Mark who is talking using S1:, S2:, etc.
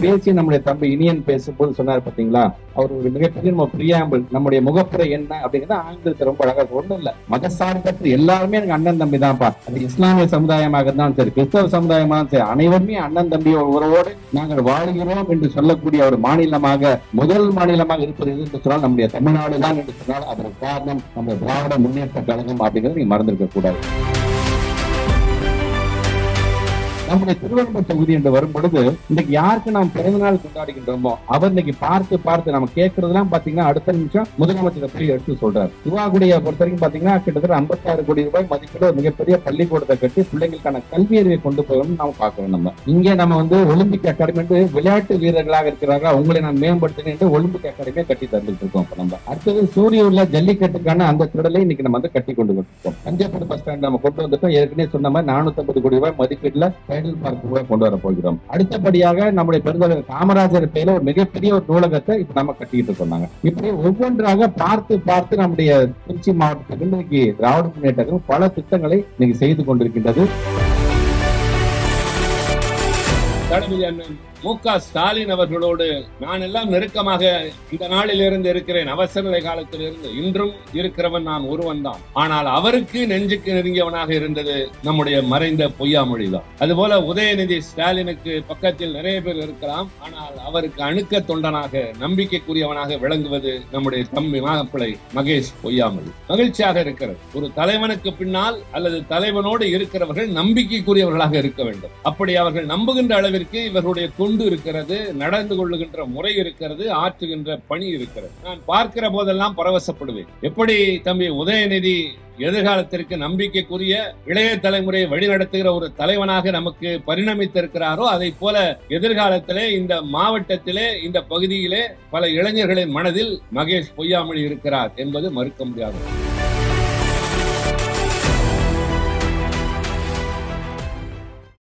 S1: பேசி நம்முடைய தம்பி இனியன் பேசும்போது சொன்னார் பாத்தீங்களா? அவர் ஒரு மிகப்பெரிய நம்ம பிரியாம்பிள் நம்முடைய முகப்புற என்ன அப்படிங்கிறது ஆங்கிலத்தை ரொம்ப அழகா ஒண்ணும் இல்ல. மதசார்பற்ற எல்லாருமே எனக்கு அண்ணன் தம்பி தான்ப்பா. அது இஸ்லாமிய சமுதாயமாக இருந்தாலும் சரி கிறிஸ்தவ சமுதாயமாக சரி. அனைவருமே அண்ணன் தம்பி உறவோடு நாங்கள் வாழ்கிறோம் என்று சொல்லக்கூடிய ஒரு மாநிலமாக முதல் மாநிலமாக இருப்பது எது என்று சொன்னால் நம்முடைய தமிழ்நாடு தான் என்று சொன்னால் அதற்கு காரணம் நம்முடைய திராவிட முன்னேற்ற கழகம் அப்படிங்கிறது நீங்க மறந்திருக்க கூடாது. நம்முடைய திருவண்ணாமலை தொகுதி என்று வரும் பொழுது இன்னைக்கு யாருக்கு நாம் பிறந்த நாள் கொண்டாடுகின்றோமோ அவர் இன்னைக்கு பார்த்து பார்த்து நம்ம கேட்கறதெல்லாம் பாத்தீங்கன்னா அடுத்த நிமிஷம் முதலமைச்சர் போய் எடுத்து சொல்றாரு. சிவாகுடியை பொறுத்த வரைக்கும் பாத்தீங்கன்னா கிட்டத்தட்ட 56 கோடி ரூபாய் மதிப்பில் ஒரு மிகப்பெரிய பள்ளிக்கூடத்தை கட்டி பிள்ளைங்களுக்கான கல்வி அறிவை கொண்டு போகணும்னு நாம பாக்கணும் நம்ம. இங்கே நம்ம வந்து ஒலிம்பிக் அகாடமி என்று விளையாட்டு வீரர்களாக இருக்கிறார்கள். அவங்களை நான் மேம்படுத்தினேன் என்று ஒலிம்பிக் அகாடமியை கட்டி தந்துட்டு இருக்கோம் இப்ப நம்ம. அடுத்தது சூரியூர்ல ஜல்லிக்கட்டுக்கான அந்த திடலை இன்னைக்கு நம்ம வந்து கட்டி கொண்டு இருக்கோம். தஞ்சாவூர் பஸ் ஸ்டாண்ட் நம்ம கொண்டு வந்துட்டோம். ஏற்கனவே சொன்ன மாதிரி 450 கோடி ரூபாய் மதிப்பீட்டுல டைடல் பார்க் கூட கொண்டு வர போகிறோம். அடுத்தபடியாக நம்முடைய பெருந்தலைவர் காமராஜர் பேர்ல ஒரு மிகப்பெரிய ஒரு நூலகத்தை இப்ப நம்ம கட்டிக்கிட்டு சொன்னாங்க. இப்படி ஒவ்வொன்றாக பார்த்து பார்த்து நம்முடைய திருச்சி மாவட்டத்துக்கு இன்னைக்கு திராவிட முன்னேற்றங்கள் பல திட்டங்களை இன்னைக்கு செய்து கொண்டிருக்கின்றது.
S2: தளபதி அண்ணன் மு க ஸ்டாலின் அவர்களோடு நான் எல்லாம் நெருக்கமாக இந்த நாளிலிருந்து இருக்கிறேன். அவசர நிலை காலத்திலிருந்து இன்றும் இருக்கிறவன் நான் ஒருவன் தான் ஆனால் அவருக்கு நெஞ்சுக்கு நெருங்கியவனாக இருந்தது நம்முடைய மறைந்த பொய்யாமொழி தான் அதுபோல உதயநிதி ஸ்டாலினுக்கு பக்கத்தில் நிறைய பேர் இருக்கலாம். ஆனால் அவருக்கு அணுக்க தொண்டனாக நம்பிக்கைக்குரியவனாக விளங்குவது நம்முடைய தம்பி மாப்பிள்ளை மகேஷ் பொய்யாமொழி. மகிழ்ச்சியாக இருக்கிறது. ஒரு தலைவனுக்கு பின்னால் அல்லது தலைவனோடு இருக்கிறவர்கள் நம்பிக்கைக்குரியவர்களாக இருக்க வேண்டும். அப்படி அவர்கள் நம்புகின்ற அளவிற்கு இவர்களுடைய தொண்டு இருக்கிறது நடந்து கொள்ளுகின்ற முறை இருக்கிறது ஆற்றுகின்ற பணி இருக்கிறது. நான் பார்க்கிற போதெல்லாம் பரவசப்படுவேன். எப்படி தம்பி உதயநிதி எதிர்காலத்திற்கு நம்பிக்கைக்குரிய இளைய தலைமுறையை வழிநடத்துகிற ஒரு தலைவனாக நமக்கு பரிணமித்திருக்கிறாரோ அதை போல எதிர்காலத்திலே இந்த மாவட்டத்திலே இந்த பகுதியிலே பல இளைஞர்களின் மனதில் மகேஷ் பொய்யாமொழி இருக்கிறார் என்பது மறுக்க முடியாது